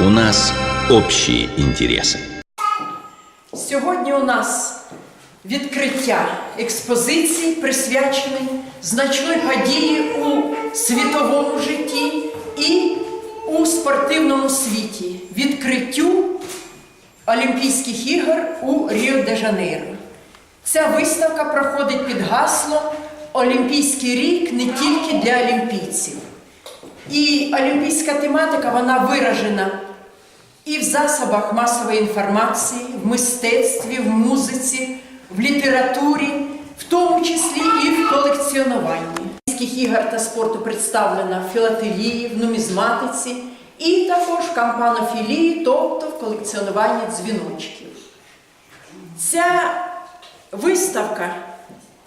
У нас общие интересы. Сьогодні у нас відкриття експозиції, присвяченої значної події у світовому житті і у спортивному світі відкриттю Олімпійських ігор у Ріо-де-Жанейро. Ця виставка проходить під гаслом Олімпійський рік не тільки для олімпійців. І олімпійська тематика вона виражена і в засобах масової інформації, в мистецтві, в музиці, в літературі, в тому числі і в колекціонуванні. Олімпійських ігор та спорту представлена в філателії, в нумізматиці і також в кампанофілії, тобто в колекціонуванні дзвіночків. Ця виставка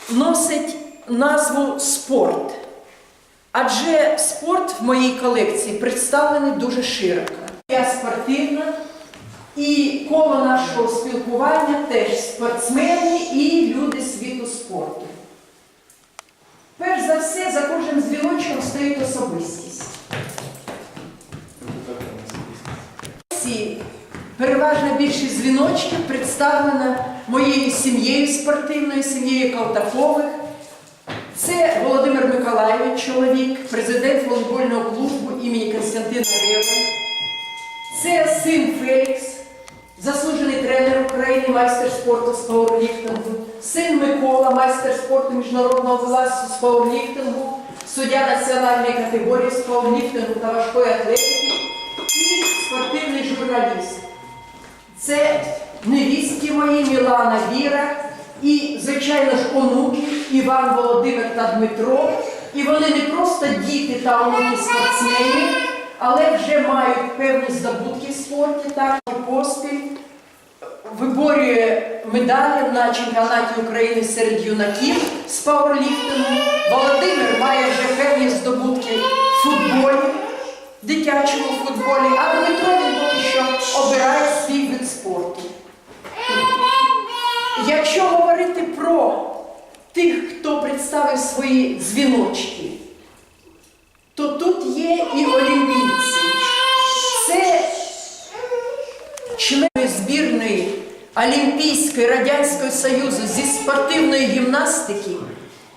носить назву Спорт. Адже спорт в моїй колекції представлений дуже широко. Я спортивна, і коло нашого спілкування теж спортсмени і люди світу спорту. Перш за все, за кожним дзвіночком стоїть особистість. Переважна більшість дзвіночків представлена моєю сім'єю спортивною, сім'єю Калтакових. Це Володимир Миколаєвич, чоловік, президент волейбольного клубу імені Константина Рева. Це син Фелікс, заслужений тренер України, майстер спорту з пауерліфтингу. Син Микола, майстер спорту міжнародного класу з пауерліфтингу, суддя національної категорії з пауерліфтингу та важкої атлетики і спортивний журналіст. Це невістки мої Мілана Віра і, звичайно ж, онуки Іван Володимир та Дмитро. І вони не просто діти та онуки спортсменів, але вже мають певні здобутки в спорті, так і поспіль. Виборює медалі на чемпіонаті України серед юнаків з пауерліфтингу. Володимир має вже певні здобутки в футболі, дитячому футболі, а Дмитро він поки що обирає свій вид спорту. Якщо говорити про тих, хто представив свої дзвіночки, то тут є і олімпійці. Це члени збірної Олімпійської Радянського Союзу зі спортивної гімнастики,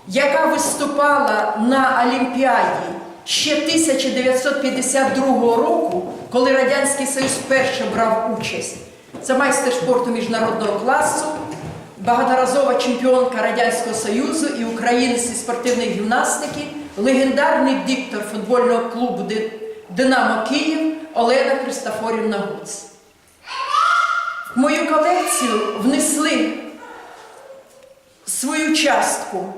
яка виступала на Олімпіаді ще 1952 року, коли Радянський Союз вперше брав участь. Це майстер спорту міжнародного класу, багаторазова чемпіонка Радянського Союзу і українець зі спортивної гімнастики, легендарний диктор футбольного клубу Динамо Київ Олена Христофорівна Гуц. В мою колекцію внесли свою частку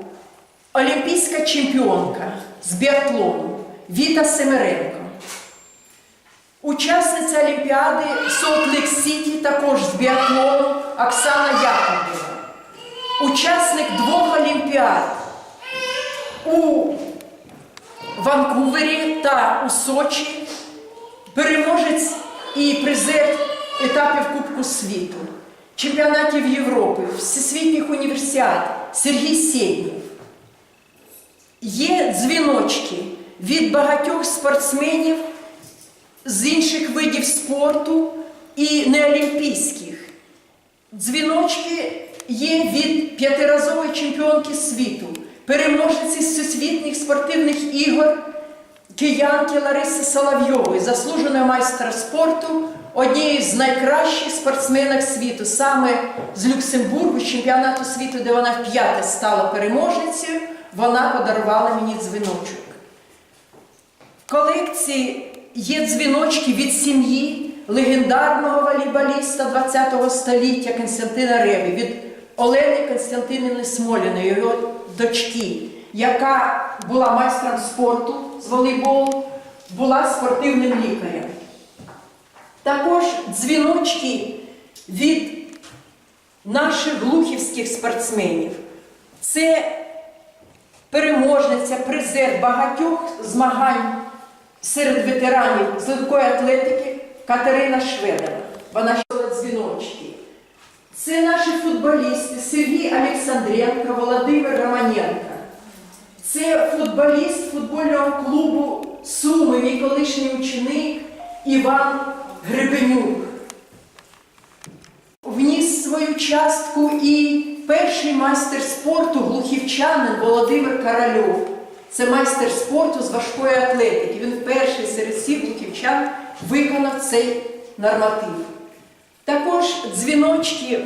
олімпійська чемпіонка з біатлону Віта Семеренко. Учасниця Олімпіади Солт-Лейк Сіті також з біатлону Оксана Яковлева. Учасник двох Олімпіад у Ванкувері та у Сочі, переможець і призер етапів Кубку світу, чемпіонатів Європи, всесвітніх універсіад Сергій Сєднєв. Є дзвіночки від багатьох спортсменів з інших видів спорту і неолімпійських. Дзвіночки є від п'ятиразової чемпіонки світу, переможниці всесвітніх спортивних ігор киянки Лариси Соловйової, заслуженої майстра спорту, однієї з найкращих спортсменок світу, саме з Люксембургу, з чемпіонату світу, де вона вп'яте стала переможницею, вона подарувала мені дзвіночок. В колекції є дзвіночки від сім'ї легендарного волейболіста ХХ століття Константина Реви, від Олени Константинівни Смоліної, його дочки, яка була майстром спорту з волейболу, була спортивним лікарем. Також дзвіночки від наших глухівських спортсменів. Це переможниця, призер багатьох змагань серед ветеранів з легкої атлетики Катерина Шведова. Вона дзвіночки. Це наші футболісти Сергій Олександренко, Володимир Романенко. Це футболіст футбольного клубу Суми, мій колишній ученик Іван Гребенюк. Вніс свою частку і перший майстер спорту глухівчанин Володимир Корольов. Це майстер спорту з важкої атлетики. Він перший серед всіх глухівчан виконав цей норматив. Також дзвіночки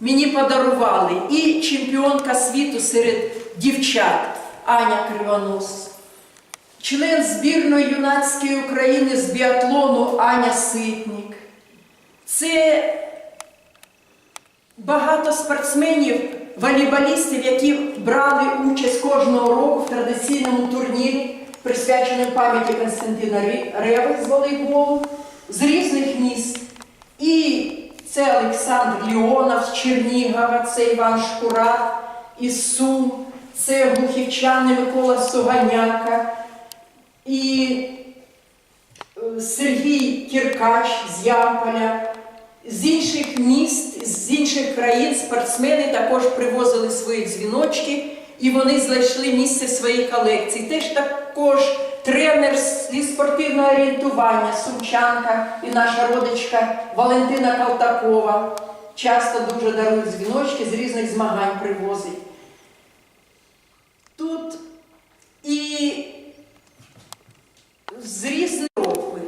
мені подарували і чемпіонка світу серед дівчат Аня Кривонос, член збірної юнацької України з біатлону Аня Ситник. Це багато спортсменів, волейболістів, які брали участь кожного року в традиційному турнірі, присвяченому пам'яті Константина Реви з волейболу, з різних міст. І це Олександр Ліонов з Чернігова, це Іван Шкурат із Сум, це глухівчани Микола Суганяка і е, Сергій Кіркач з Ямполя. З інших міст, з інших країн спортсмени також привозили свої дзвіночки і вони знайшли місце в своїй колекції. Теж також тренер зі спортивного орієнтування, сумчанка і наша родичка Валентина Калтакова. Часто дуже дарують дзвіночки, з різних змагань привозить. Тут і з різних Європи,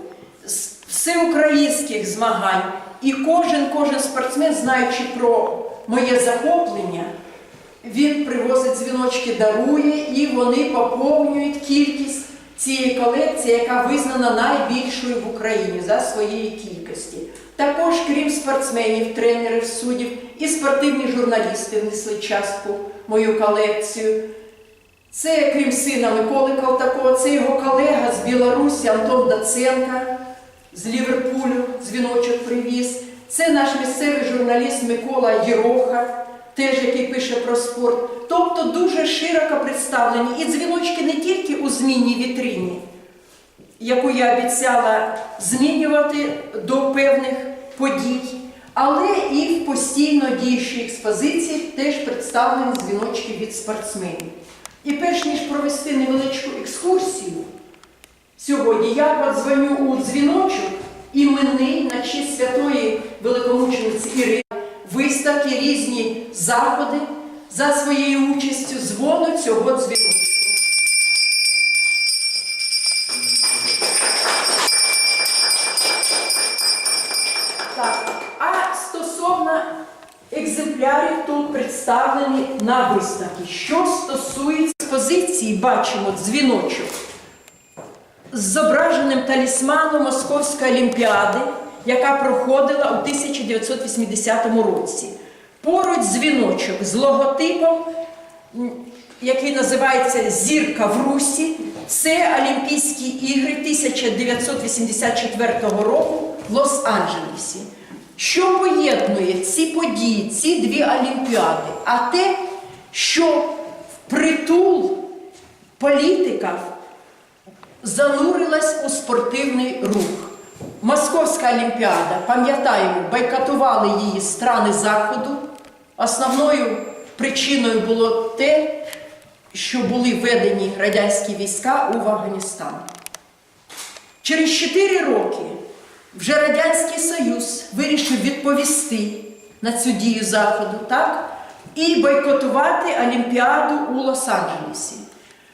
з всеукраїнських змагань. І кожен, кожен спортсмен, знаючи про моє захоплення, він привозить дзвіночки, дарує, і вони поповнюють кількість цієї колекції, яка визнана найбільшою в Україні за своєї кількості. Також, крім спортсменів, тренерів, суддів, і спортивні журналісти внесли частку мою колекцію. Це, крім сина Миколи Калтакова, це його колега з Білорусі Антон Даценка з Ліверпулю дзвіночок привіз. Це наш місцевий журналіст Микола Єроха, теж який пише про спорт. Тобто дуже широко представлені і дзвіночки не тільки у змінній вітрині, яку я обіцяла змінювати до певних подій, але і в постійно діючій експозиції теж представлені дзвіночки від спортсменів. І перш ніж провести невеличку екскурсію, сьогодні я подзвоню у дзвіночок іменний на честь святої великомучениці Ірини, виставки, різні заходи за своєю участю дзвону цього дзвіночку. Так, а стосовно екземплярів тут представлені на виставці. Що стосується експозиції, бачимо дзвіночок з зображеним талісманом Московської олімпіади, яка проходила у 1980 році. Поруч дзвіночок з логотипом, який називається Зірка в Русі. Це Олімпійські ігри 1984 року в Лос-Анджелесі. Що поєднує ці події, ці дві олімпіади? А те, що впритул політика занурилась у спортивний рух. Московська олімпіада, пам'ятаємо, бойкотували її страни Заходу. Основною причиною було те, що були введені радянські війська у Афганістан. Через 4 роки вже Радянський Союз вирішив відповісти на цю дію Заходу, так? І бойкотувати Олімпіаду у Лос-Анджелесі.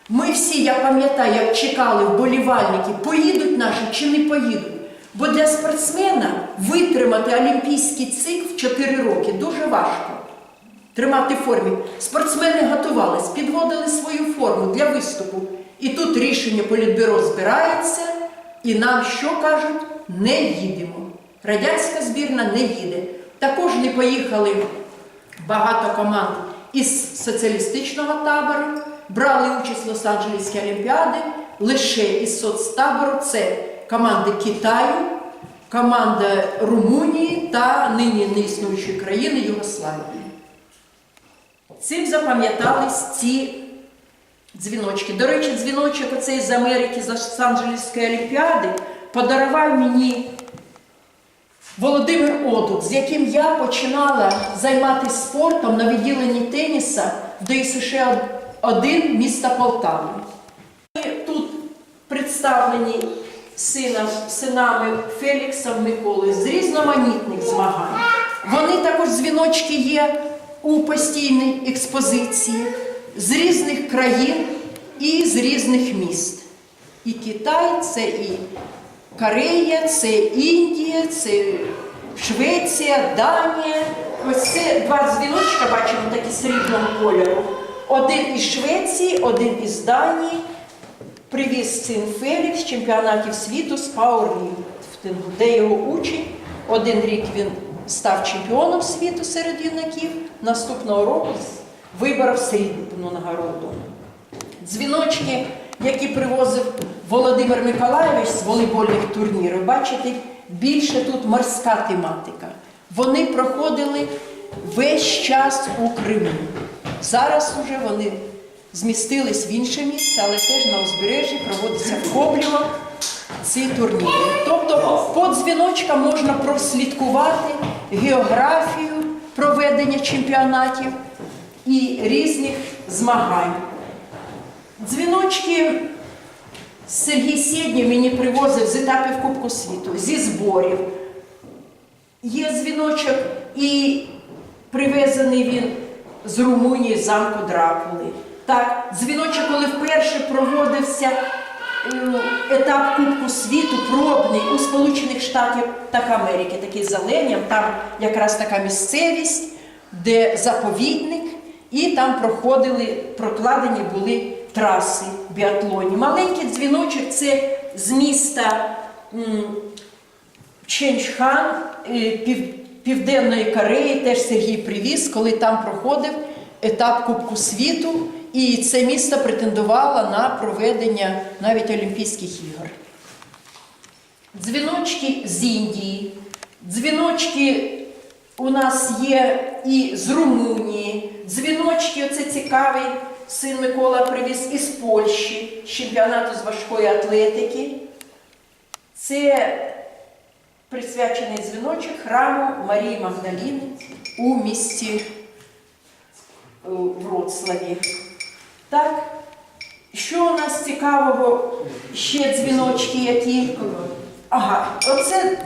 Ми всі, я пам'ятаю, як чекали вболівальники, поїдуть наші чи не поїдуть. Бо для спортсмена витримати олімпійський цикл в 4 роки дуже важко. Тримати формі. Спортсмени готувались, підводили свою форму для виступу. І тут рішення політбюро збирається, і нам що кажуть? Не їдемо. Радянська збірна не їде. Також не поїхали багато команд із соціалістичного табору, брали участь в Лос-Анджелеській Олімпіади лише із соцтабору. Це команди Китаю, команда Румунії та нині неіснуючої країни Югославії. Цим запам'ятались ці дзвіночки. До речі, дзвіночок оцей з Америки з Лос-Анджелеської Олімпіади подарував мені Володимир Одук, з яким я починала займатися спортом на відділенні теніса в ДСШ 1 міста Полтави. Тут представлені сином, синами Феліксом Миколою з різноманітних змагань. Вони також дзвіночки є у постійній експозиції з різних країн і з різних міст. І Китай, це і Корея, це Індія, це Швеція, Данія. Ось це два дзвіночка, бачимо такі срібного кольору. Один із Швеції, один із Данії. Привіз син Фелікс з чемпіонатів світу з пауерліфтингу, де його учень. Один рік він став чемпіоном світу серед юнаків, наступного року виборов срібну нагороду. Дзвіночки, які привозив Володимир Миколайович з волейбольних турнірів, бачите, більше тут морська тематика. Вони проходили весь час у Криму. Зараз уже вони змістились в інше місце, але теж на узбережжі проводиться в Коблєво ці турніри. Тобто по дзвіночкам можна прослідкувати географію проведення чемпіонатів і різних змагань. Дзвіночки Сергій Сєднів мені привозив з етапів Кубку світу, зі зборів. Є дзвіночок і привезений він з Румунії замку Дракули. Так, дзвіночок, коли вперше проводився етап Кубку світу, пробний у Сполучених Штатах Америки, такий зеленям, там якраз така місцевість, де заповідник, і там проходили, прокладені були траси біатлоні. Маленький дзвіночок це з міста. Ченчхан е, пів, Південної Кореї теж Сергій привіз, коли там проходив етап Кубку світу, і це місто претендувало на проведення навіть Олімпійських ігор. Дзвіночки з Індії, дзвіночки у нас є і з Румунії, дзвіночки, оце цікавий син Микола привіз із Польщі, з чемпіонату з важкої атлетики. Це присвячений дзвіночок храму Марії Магдаліни у місті е, Вроцлаві. Так, що у нас цікавого? Ще дзвіночки які. Ага, оце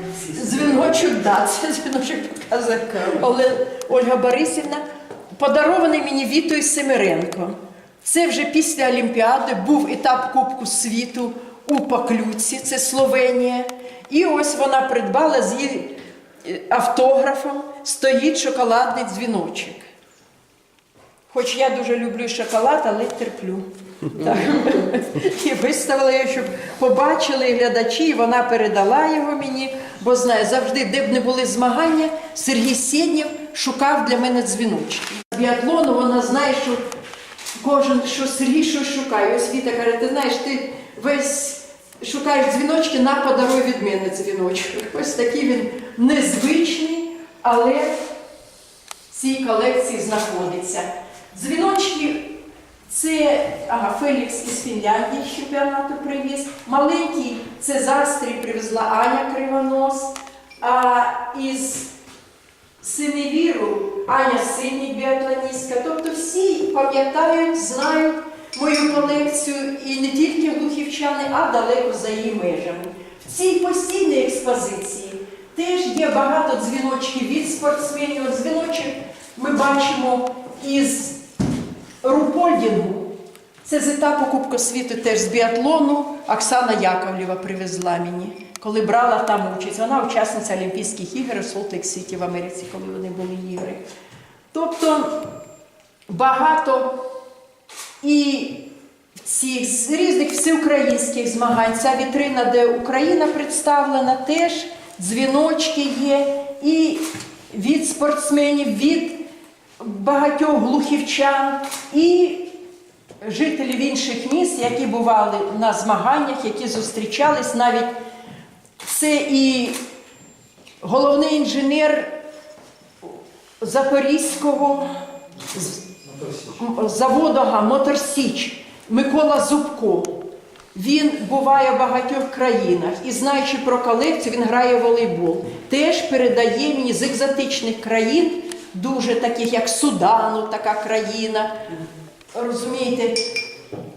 дзвіночок, да, це дзвіночок показує Ольга Борисівна. Подарований мені Вітою Семиренко. Це вже після Олімпіади був етап Кубку світу у Паклюці, це Словенія. І ось вона придбала з її е, автографом, стоїть шоколадний дзвіночок. Хоч я дуже люблю шоколад, але терплю. Так. І виставила його, щоб побачили глядачі, і вона передала його мені, бо знає, завжди, де б не були змагання, Сергій Сєднєв шукав для мене дзвіночки. Біатлону вона знає, що кожен, що Сергій щось шукає. Ось Віта каже, ти знаєш, ти весь шукаєш дзвіночки, на подаруй від мене дзвіночок. Ось такий він незвичний, але в цій колекції знаходиться. Дзвіночки це Фелікс із Фінляндії з чемпіонату привіз. Маленький це застрій привезла Аня Кривонос. А із Синевіру Аня Синій біатлоністка. Тобто всі пам'ятають, знають мою колекцію і не тільки глухівчани, а далеко за її межами. В цій постійній експозиції теж є багато дзвіночків від спортсменів. Дзвіночок ми бачимо із Рупольдінгу. Це з етапу Кубку світу теж з біатлону. Оксана Яковлєва привезла мені, коли брала там участь. Вона учасниця Олімпійських ігор у Солтек Сіті в Америці, коли вони були ігри. Тобто багато і цих з різних всеукраїнських змагань. Ця вітрина, де Україна представлена, теж дзвіночки є, і від спортсменів, від багатьох глухівчан, і жителів інших міст, які бували на змаганнях, які зустрічались навіть це і головний інженер Запорізького з- м- Моторсіч Микола Зубко. Він буває в багатьох країнах і знаючи про колекцію, він грає в волейбол. Теж передає мені з екзотичних країн, дуже таких як Судану, така країна. Розумієте,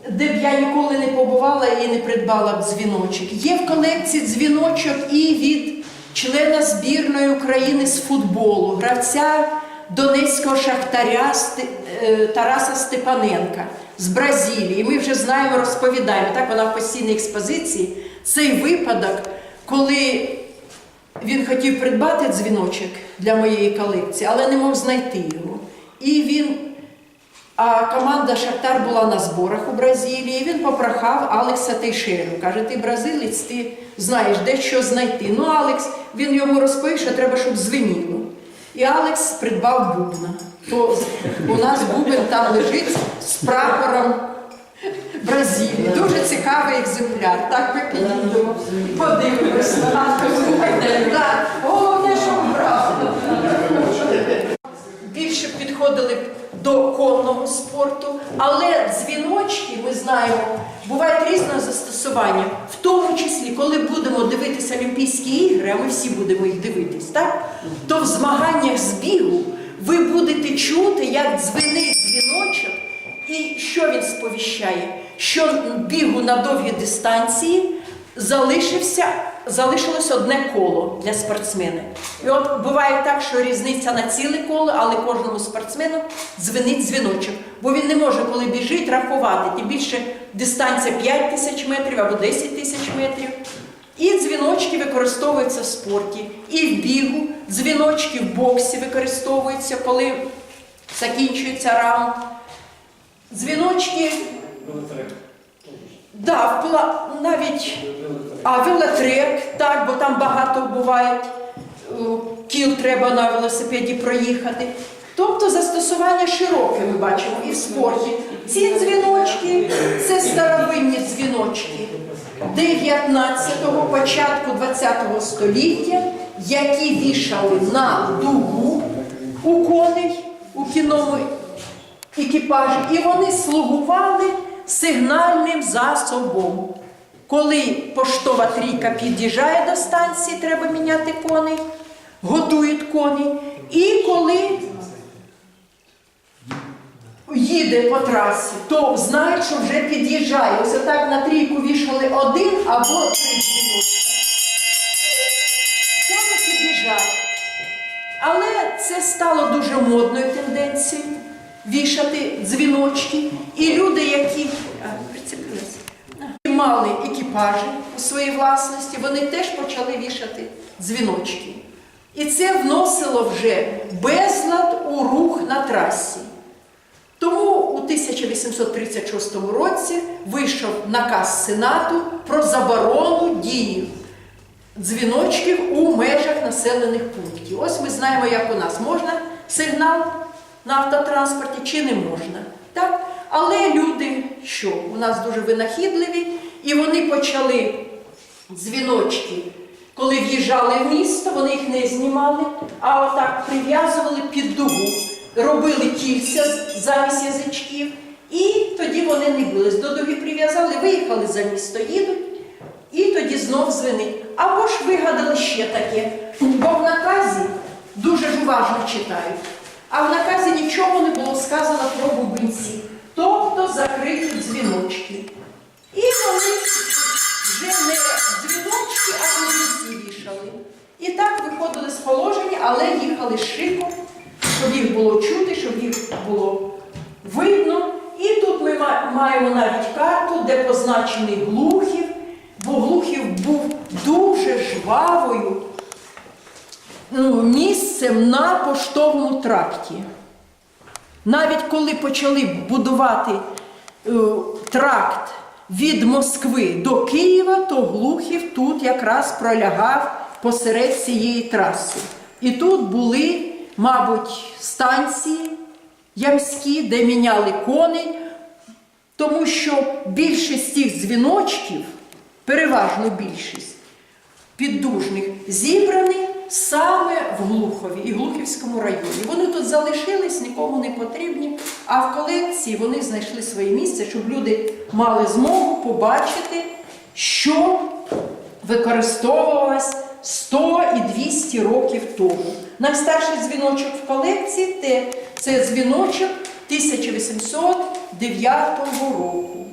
де б я ніколи не побувала і не придбала б дзвіночок. Є в колекції дзвіночок і від члена збірної України з футболу, гравця Донецького шахтаря е, Тараса Степаненка з Бразилії. Ми вже знаємо, розповідаємо. Так вона в постійній експозиції. Цей випадок, коли він хотів придбати дзвіночок для моєї колекції, але не мог знайти його. І він, а команда Шахтар була на зборах у Бразилії. Він попрохав Алекса Тейшеру. Каже, ти бразилець, ти знаєш, де що знайти. Ну, Алекс, він йому розповів, що треба, щоб звеніло. І Алекс придбав бубна. То у нас бубен там лежить з прапором Бразилії. Дуже цікавий екземпляр. Так ми підійдемо, подивимось. Так, Головне, що брав. Більше підходили б до конного спорту, але дзвіночки, ми знаємо, бувають різного застосування, в тому числі, коли будемо дивитися Олімпійські ігри, а ми всі будемо їх дивитись, так? то в змаганнях з бігу ви будете чути, як дзвенить дзвіночок, і що він сповіщає? Що бігу на довгі дистанції залишився, залишилось одне коло для спортсмена. І от буває так, що різниця на ціле коло, але кожному спортсмену дзвенить дзвіночок. Бо він не може, коли біжить, рахувати. Тим більше дистанція 5 тисяч метрів або 10 тисяч метрів. І дзвіночки використовуються в спорті, і в бігу, дзвіночки в боксі використовуються, коли закінчується раунд. Дзвіночки Да, впла... навіть а велотрек, так, бо там багато буває кіл треба на велосипеді проїхати. Тобто застосування широке ми бачимо і в спорті. Ці дзвіночки це старовинні дзвіночки 19-го, початку 20-го століття, які вішали на дугу у коней у кіному екіпажі, і вони слугували сигнальним засобом. Коли поштова трійка під'їжджає до станції, треба міняти коней, готують коней. І коли їде по трасі, то знають, що вже під'їжджає. Ось так на трійку вішали один або три дзвіночки. Кони під'їжджають. Але це стало дуже модною тенденцією вішати дзвіночки. І люди, які а, мали екіпажі у своїй власності, вони теж почали вішати дзвіночки. І це вносило вже безлад у рух на трасі. Тому у 1836 році вийшов наказ Сенату про заборону дії дзвіночків у межах населених пунктів. Ось ми знаємо, як у нас можна сигнал на автотранспорті чи не можна. Так? Але люди, що у нас дуже винахідливі, і вони почали дзвіночки, коли в'їжджали в місто, вони їх не знімали, а отак прив'язували під дугу, робили кільця замість язичків, і тоді вони не бились. До дуги прив'язали, виїхали за місто, їдуть. І тоді знов дзвенить. Або ж вигадали ще таке. Бо в наказі дуже ж уважно читають. А в наказі нічого не було сказано про бубенці, тобто закриті дзвіночки. І вони вже не дзвіночки, а бубенці вішали. І так виходили з положення, але їхали шиком, щоб їх було чути, щоб їх було видно. І тут ми маємо навіть карту, де позначений Глухів, бо Глухів був дуже жвавою місцем на поштовому тракті. Навіть коли почали будувати е, тракт від Москви до Києва, то Глухів тут якраз пролягав посеред цієї траси. І тут були, мабуть, станції ямські, де міняли коней, тому що більшість цих дзвіночків, переважно більшість, піддужних зібрані саме в Глухові і Глухівському районі. Вони тут залишились, нікому не потрібні, а в колекції вони знайшли своє місце, щоб люди мали змогу побачити, що використовувалось 100 і 200 років тому. Найстарший дзвіночок в колекції це дзвіночок 1809 року.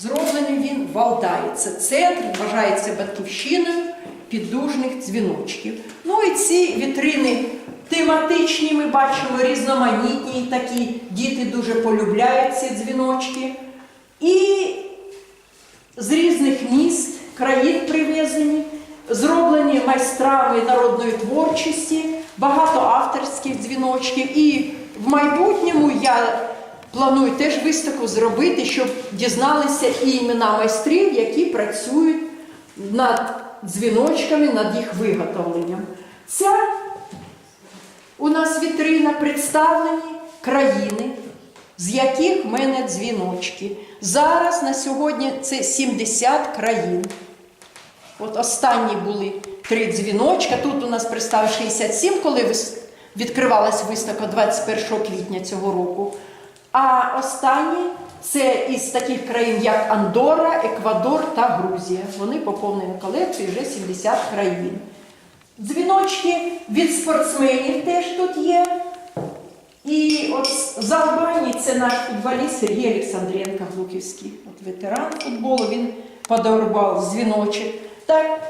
Зроблений він в Валдаї. Це центр, вважається батьківщиною піддужних дзвіночків. Ну і ці вітрини тематичні, ми бачимо, різноманітні такі. Діти дуже полюбляють ці дзвіночки. І з різних міст, країн привезені, зроблені майстрами народної творчості, багато авторських дзвіночків. І в майбутньому я планую теж виставку зробити, щоб дізналися і імена майстрів, які працюють над дзвіночками, над їх виготовленням. Ця у нас вітрина представлені країни, з яких в мене дзвіночки. Зараз на сьогодні це 70 країн. От останні були три дзвіночка. Тут у нас представив 67, коли відкривалась виставка 21 квітня цього року. А останні це із таких країн, як Андора, Еквадор та Грузія. Вони поповнені колекцію вже 70 країн. Дзвіночки від спортсменів теж тут є. І от з Албанії це наш футболіст Сергій Олександренко Глуківський. Ветеран футболу, він подарував дзвіночок. Так,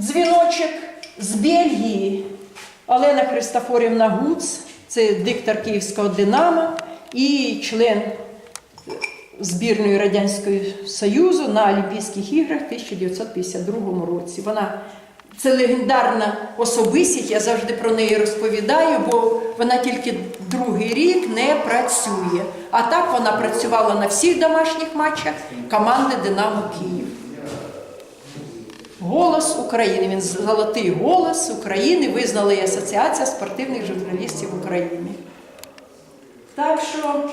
дзвіночок з Бельгії Олена Христофорівна Гуц, це диктор Київського Динамо і член збірної Радянського Союзу на Олімпійських іграх в 1952 році. Вона це легендарна особистість, я завжди про неї розповідаю, бо вона тільки другий рік не працює. А так вона працювала на всіх домашніх матчах команди Динамо Київ. Голос України. Він золотий голос України визнала і Асоціація спортивних журналістів України. Так що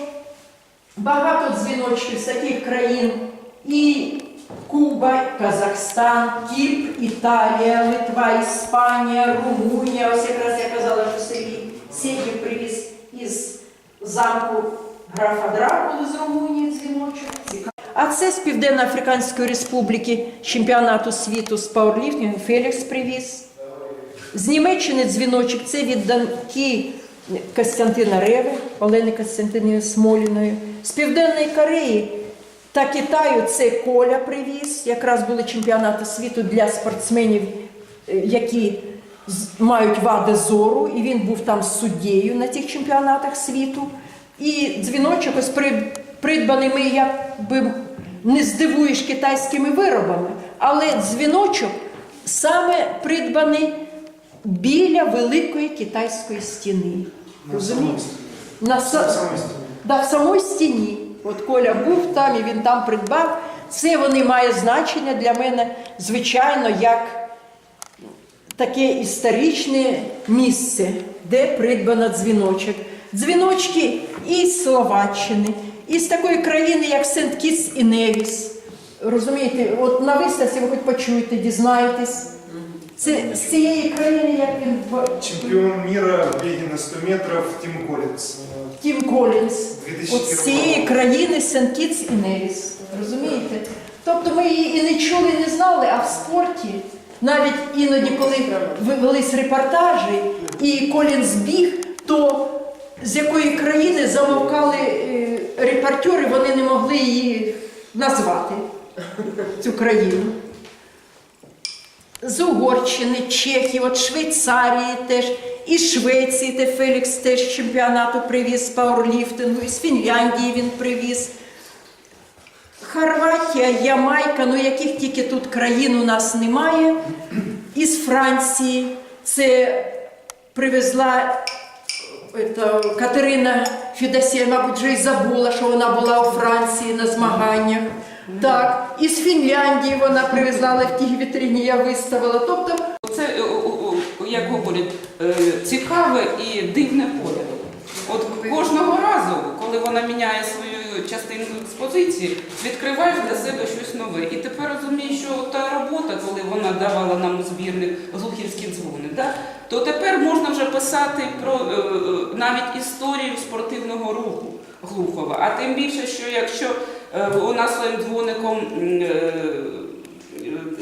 багато дзвіночків з таких країн і Куба, Казахстан, Кіпр, Італія, Литва, Іспанія, Румунія. Ось якраз я казала, що Сергій Сєдів привіз із замку графа Дракули з Румунії дзвіночок. А це з Південно-Африканської Республіки чемпіонату світу з пауерліфтингу Фелікс привіз. З Німеччини дзвіночок це від доньки Костянтина Реви, Олени Костянтинівни Смоліної. З Південної Кореї та Китаю це Коля привіз. Якраз були чемпіонати світу для спортсменів, е, які мають вади зору, і він був там суддєю на тих чемпіонатах світу. І дзвіночок ось придбаний ми якби не здивуєш китайськими виробами, але дзвіночок саме придбаний біля великої китайської стіни. Розумієте? На са- Да, в самій стіні. От Коля був там і він там придбав. Це вони має значення для мене, звичайно, як таке історичне місце, де придбано дзвіночок. Дзвіночки і з Словаччини, і з такої країни, як Сент Кітс і Невіс. Розумієте, от на виставці ви хоч почуєте, дізнаєтесь. Це з цієї країни, як він Чемпион мира в беге на 100 метров Тим Коллинз. Тім Колінс. От з цієї країни Сент Кітс і Невіс. Розумієте? Тобто ми її і не чули, і не знали, а в спорті, навіть іноді, коли велись репортажі, і Колінс біг, то з якої країни замовкали е, репортери, вони не могли її назвати, цю країну. З Угорщини, Чехії, от Швейцарії теж, і Швеції, де Фелікс теж чемпіонату привіз пауерліфтингу, із Фінляндії він привіз. Хорватія, Ямайка, ну яких тільки тут країн у нас немає. Із Франції це привезла ето, Катерина Федосія, мабуть, вже й забула, що вона була у Франції на змаганнях. Так, із Фінляндії вона привезла, в тій вітрині я виставила. Тобто Це, е, як говорять, е, цікаве і дивне поле. От кожного разу, коли вона міняє свою частину експозиції, відкриваєш для себе щось нове. І тепер розумієш, що та робота, коли вона давала нам у збірник глухівські дзвони, да, то тепер можна вже писати про е, навіть історію спортивного руху Глухова. А тим більше, що якщо вона своїм дзвоником е,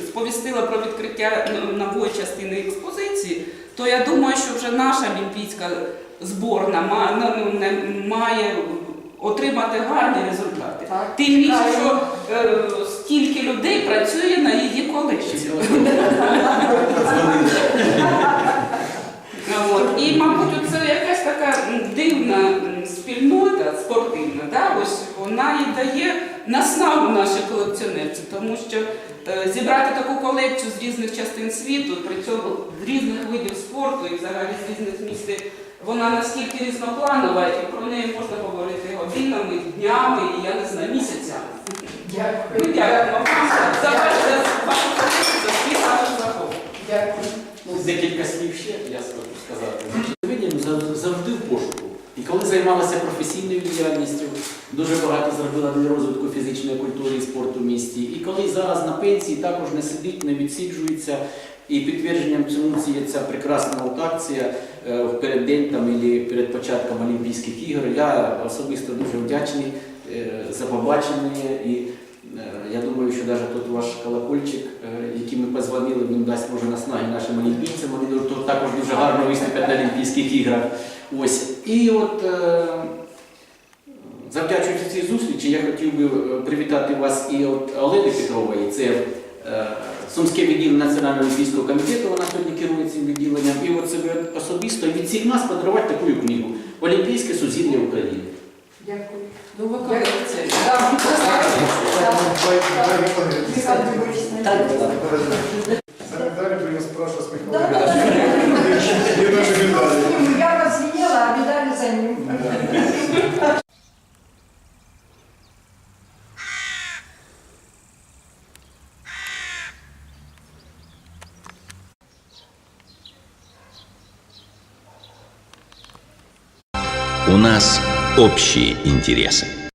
сповістила про відкриття нової частини експозиції, то я думаю, що вже наша олімпійська зборна ну, не- має отримати гарні результати. Тим більше, що е, стільки людей працює на її колекцію. От. І, мабуть, це якась така дивна спільнота спортивна, да? ось вона і дає наснагу нашій колекціонерці, тому що е, зібрати таку колекцію з різних частин світу, при цьому з різних видів спорту і взагалі з різних міст, вона наскільки різнопланова, і про неї можна говорити годинами, днями, і я не знаю, місяцями. Дякую. Ми дякуємо вам за вашу колекцію, за всі ваші захоплення. Дякую. Ну, декілька слів ще я скажу сказати. Виділ завжди в пошуку. І коли займалася професійною діяльністю, дуже багато зробила для розвитку фізичної культури і спорту в місті. І коли зараз на пенсії також не сидить, не відсиджується. І підтвердженням цьому є ця прекрасна от акція е, в переддень там, або перед початком Олімпійських ігор. Я особисто дуже вдячний е, за побачення. І я думаю, що навіть тут ваш колокольчик, е, який ми позвонили, він дасть може наснаги нашим олімпійцям. Вони також дуже гарно виступлять на Олімпійських іграх. Ось. І от е, завдячуючи цій зустрічі, я хотів би е, привітати вас і от Олени Петрової. Це е, Сумське відділення Національного олімпійського комітету, вона сьогодні керує цим відділенням. І от себе особисто від всіх нас подарувати таку книгу Олімпійське сузір'я України. Дякую. С Михаилом. наши медали? Я разъела, а медали за ним. У нас общие интересы.